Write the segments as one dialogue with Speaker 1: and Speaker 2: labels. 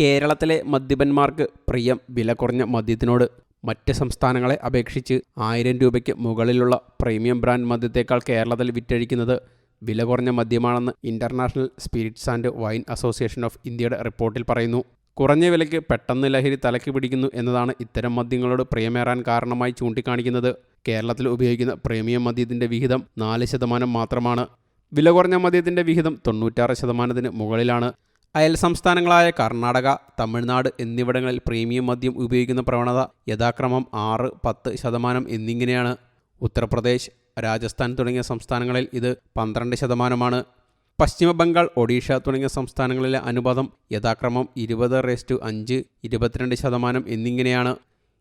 Speaker 1: കേരളത്തിലെ മദ്യപന്മാർക്ക് പ്രിയം വില കുറഞ്ഞ മദ്യത്തിനോട് മറ്റ് സംസ്ഥാനങ്ങളെ അപേക്ഷിച്ച് ആയിരം രൂപയ്ക്ക് മുകളിലുള്ള പ്രീമിയം ബ്രാൻഡ് മദ്യത്തേക്കാൾ കേരളത്തിൽ വിറ്റഴിക്കുന്നത് വില കുറഞ്ഞ മദ്യമാണെന്ന് international spirits and wine association of ഇന്ത്യയുടെ റിപ്പോർട്ടിൽ പറയുന്നു. കുറഞ്ഞ വിലയ്ക്ക് പെട്ടെന്ന് ലഹരി തലയ്ക്ക് പിടിക്കുന്നു എന്നതാണ് ഇത്തരം മദ്യങ്ങളോട് പ്രിയമേറാൻ കാരണമായി ചൂണ്ടിക്കാണിക്കുന്നത്. കേരളത്തിൽ ഉപയോഗിക്കുന്ന പ്രീമിയം മദ്യത്തിന്റെ വിഹിതം നാല് ശതമാനം മാത്രമാണ്. വില കുറഞ്ഞ മദ്യത്തിന്റെ വിഹിതം തൊണ്ണൂറ്റാറ് ശതമാനത്തിന് മുകളിലാണ്. അയൽ സംസ്ഥാനങ്ങളായ കർണാടക തമിഴ്നാട് എന്നിവിടങ്ങളിൽ പ്രീമിയം മദ്യം ഉപയോഗിക്കുന്ന പ്രവണത യഥാക്രമം ആറ് പത്ത് ശതമാനം എന്നിങ്ങനെയാണ്. ഉത്തർപ്രദേശ് രാജസ്ഥാൻ തുടങ്ങിയ സംസ്ഥാനങ്ങളിൽ ഇത് പന്ത്രണ്ട് ശതമാനമാണ്. പശ്ചിമ ബംഗാൾ ഒഡീഷ തുടങ്ങിയ സംസ്ഥാനങ്ങളിലെ അനുപാതം യഥാക്രമം ഇരുപത് റേസ്റ്റു അഞ്ച് ഇരുപത്തിരണ്ട് ശതമാനം എന്നിങ്ങനെയാണ്.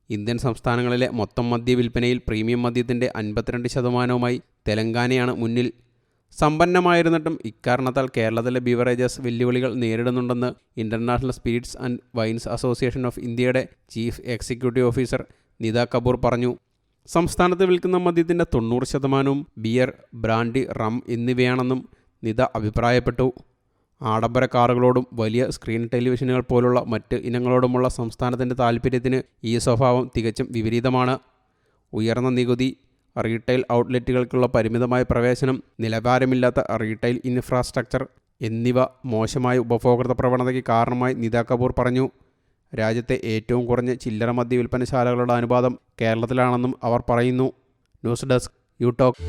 Speaker 1: ഇന്ത്യൻ സംസ്ഥാനങ്ങളിലെ മൊത്തം മദ്യ വിൽപ്പനയിൽ പ്രീമിയം മദ്യത്തിന്റെ അൻപത്തിരണ്ട് ശതമാനവുമായി തെലങ്കാനയാണ് മുന്നിൽ. സമ്പന്നമായിരുന്നിട്ടും ഇക്കാരണത്താൽ കേരളത്തിലെ ബിവറേജസ് വെല്ലുവിളികൾ നേരിടുന്നുണ്ടെന്ന് international spirits and wines association of ഇന്ത്യയുടെ chief executive officer Nita Kapoor പറഞ്ഞു. സംസ്ഥാനത്ത് വിൽക്കുന്ന മദ്യത്തിന്റെ തൊണ്ണൂറ് ശതമാനവും ബിയർ ബ്രാൻഡി റം എന്നിവയാണെന്നും നിത അഭിപ്രായപ്പെട്ടു. ആഡംബര കാറുകളോടും വലിയ സ്ക്രീൻ ടെലിവിഷനുകൾ പോലുള്ള മറ്റ് ഇനങ്ങളോടുമുള്ള സംസ്ഥാനത്തിന്റെ താൽപ്പര്യത്തിന് ഈ സ്വഭാവം തികച്ചും വിപരീതമാണ്. ഉയർന്ന നികുതി റീറ്റെയിൽ ഔട്ട്ലെറ്റുകൾക്കുള്ള പരിമിതമായ പ്രവേശനം നിലവാരമില്ലാത്ത റീറ്റെയിൽ ഇൻഫ്രാസ്ട്രക്ചർ എന്നിവ മോശമായ ഉപഭോക്തൃ പ്രവണതയ്ക്ക് കാരണമായി നിത കപൂർ പറഞ്ഞു. രാജ്യത്തെ ഏറ്റവും കുറഞ്ഞ ചില്ലറ മദ്യ വിൽപ്പനശാലകളുടെ അനുപാതം കേരളത്തിലാണെന്നും അവർ പറയുന്നു. News desk you talk.